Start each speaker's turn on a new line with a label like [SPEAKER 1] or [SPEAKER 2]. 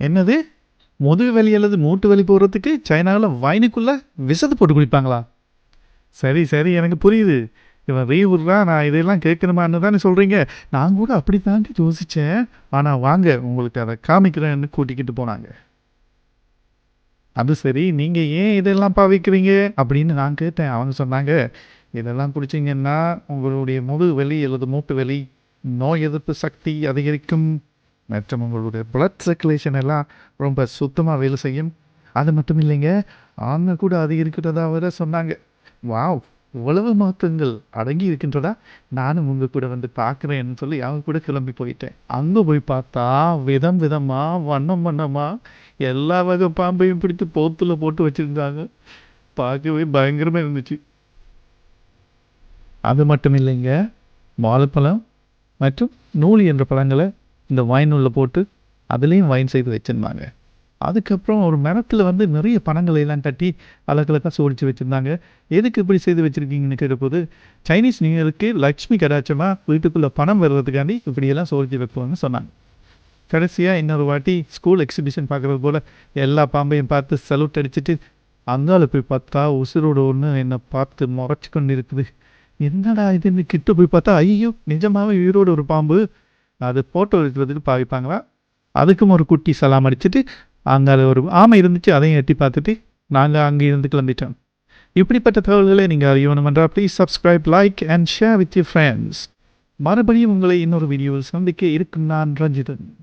[SPEAKER 1] என்னது? முதுகு வலி அல்லது மூட்டு வலி போகிறதுக்கு சைனாவில் வைனுக்குள்ளே விஷத்தை போட்டு குடிப்பாங்களா சரி சரி எனக்கு புரியுது. இவன் ரீ நான் இதெல்லாம் கேட்கணுமான்னு தானே சொல்கிறீங்க நான் கூட அப்படி தாண்டி யோசித்தேன் ஆனால் வாங்க உங்களுக்கு அதை காமிக்கிறேன்னு கூட்டிக்கிட்டு போனாங்க. அது சரி நீங்கள் ஏன் இதெல்லாம் பாவிக்கிறீங்க? அப்படின்னு நான் கேட்டேன். அவங்க சொன்னாங்க இதெல்லாம் குடிச்சிங்கன்னா உங்களுடைய முதுகு வலி அல்லது மூட்டு வலி நோய் எதிர்ப்பு சக்தி அதிகரிக்கும். மற்றும் உங்களுடைய பிளட் சர்க்குலேஷன் எல்லாம் ரொம்ப சுத்தமாக வேலை செய்யும். அது மட்டும் இல்லைங்க ஆன்மை கூட அதிகரிக்கிறதா வர சொன்னாங்க. வாவ் உழவு மாற்றங்கள் அடங்கி இருக்கின்றதா? நானும் உங்கள் கூட வந்து பார்க்குறேன்னு சொல்லி அவங்க கூட கிளம்பி போயிட்டேன். அங்கே போய் பார்த்தா விதம் விதமாக வண்ணம் வண்ணமாக எல்லா வகை பாம்பையும் பிடித்து போத்தில் போட்டு வச்சுருந்தாங்க. பார்க்கவே பயங்கரமாக இருந்துச்சு. அது மட்டும் இல்லைங்க வாழைப்பழம் மற்றும் நூலி என்ற பழங்களை இந்த வைன் உள்ள போட்டு அதுலேயும் வைன் செய்து வச்சுருந்தாங்க. அதுக்கப்புறம் ஒரு மரத்தில் வந்து நிறைய பணங்களை எல்லாம் கட்டி அழகழகாக சோடிச்சு வச்சுருந்தாங்க. எதுக்கு இப்படி செய்து வச்சுருக்கீங்கன்னு கேட்டபோது சைனீஸ் நியூ இயருக்கு லக்ஷ்மி கடாட்சமாக வீட்டுக்குள்ளே பணம் வர்றதுக்காண்டி இப்படியெல்லாம் சோடிச்சு வைப்போம்னு சொன்னாங்க. கடைசியாக இன்னொரு வாட்டி ஸ்கூல் எக்ஸிபிஷன் பார்க்குறது போல் எல்லா பாம்பையும் பார்த்து சலூட் அடிச்சுட்டு அங்கால போய் பார்த்தா உசுரோட ஒன்று என்னை பார்த்து முறைச்சி கொண்டு இருக்குது என்னடா இதுன்னு கிட்ட போய் பார்த்தா ஐயோ நிஜமாகவே உயிரோடு ஒரு பாம்பு. அது ஃபோட்டோ எடுக்கிறதுக்கு பாவிப்பாங்களா? அதுக்கும் ஒரு குட்டி சலாம் அடிச்சுட்டு அங்கே ஒரு ஆமை இருந்துச்சு அதையும் எட்டி பார்த்துட்டு நாங்கள் அங்கே இருந்து கிளம்பிட்டோம். இப்படிப்பட்ட தகவல்களை நீங்கள் அறியணும் என்றால் please subscribe like and share with your friends மறுபடியும் உங்களை இன்னொரு வீடியோவில் சந்திக்க இருக்கும் நான் ரஞ்சிதன்.